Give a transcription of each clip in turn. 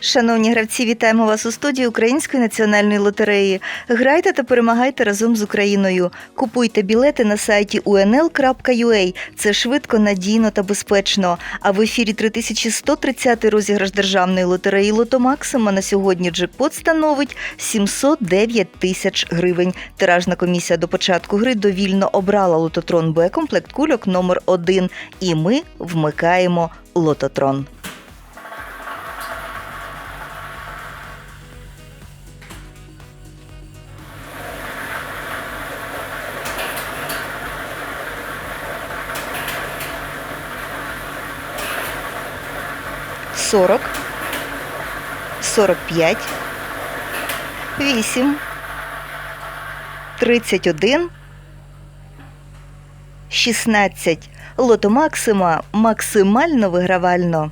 Шановні гравці, вітаємо вас у студії Української національної лотереї. Грайте та перемагайте разом з Україною. Купуйте білети на сайті unl.ua. Це швидко, надійно та безпечно. А в ефірі 3130 розіграш державної лотереї Лото Максима на сьогодні джекпот становить 709 тисяч гривень. Тиражна комісія до початку гри довільно обрала лототрон Б комплект кульок номер 1 І ми вмикаємо лототрон. Сорок, сорок п'ять, вісім, тридцять один, шістнадцять. Лото Максима максимально вигравально.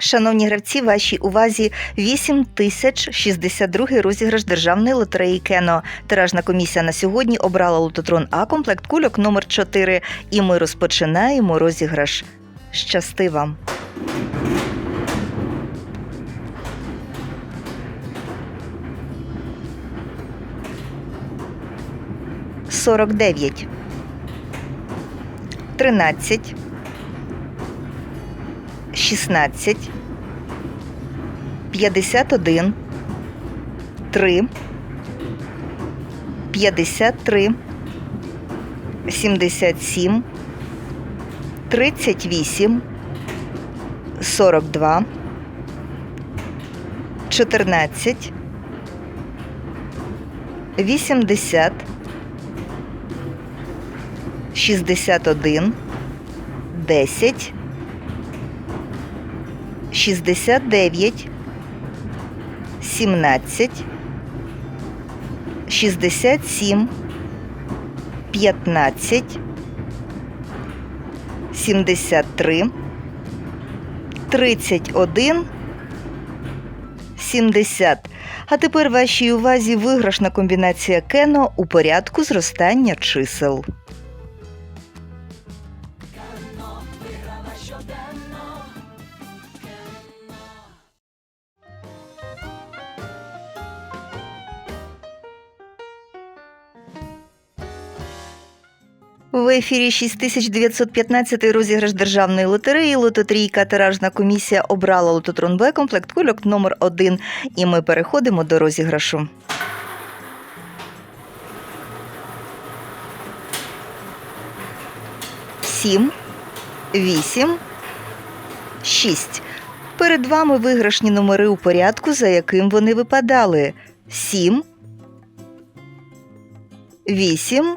Шановні гравці, вашій увазі 8062 розіграш державної лотереї Кено. Тиражна комісія на сьогодні обрала лототрон А комплект кульок номер 4 І ми розпочинаємо розіграш. Щасти вам! Сорок дев'ять. Тринадцять. Шістнадцять. 51, 3, 53, 77, 38, 42, 14, 80, 61, 10, 69, 17, 67, 15, 73, 31, 70. А тепер вашій увазі виграшна комбінація Кено у порядку зростання чисел. В ефірі 6915 розіграш державної лотереї Лототрійка тиражна комісія обрала лототрон Б комплект кульок номер 1 І ми переходимо до розіграшу. Сім, вісім, шість. Перед вами виграшні номери у порядку, за яким вони випадали. Сім, вісім.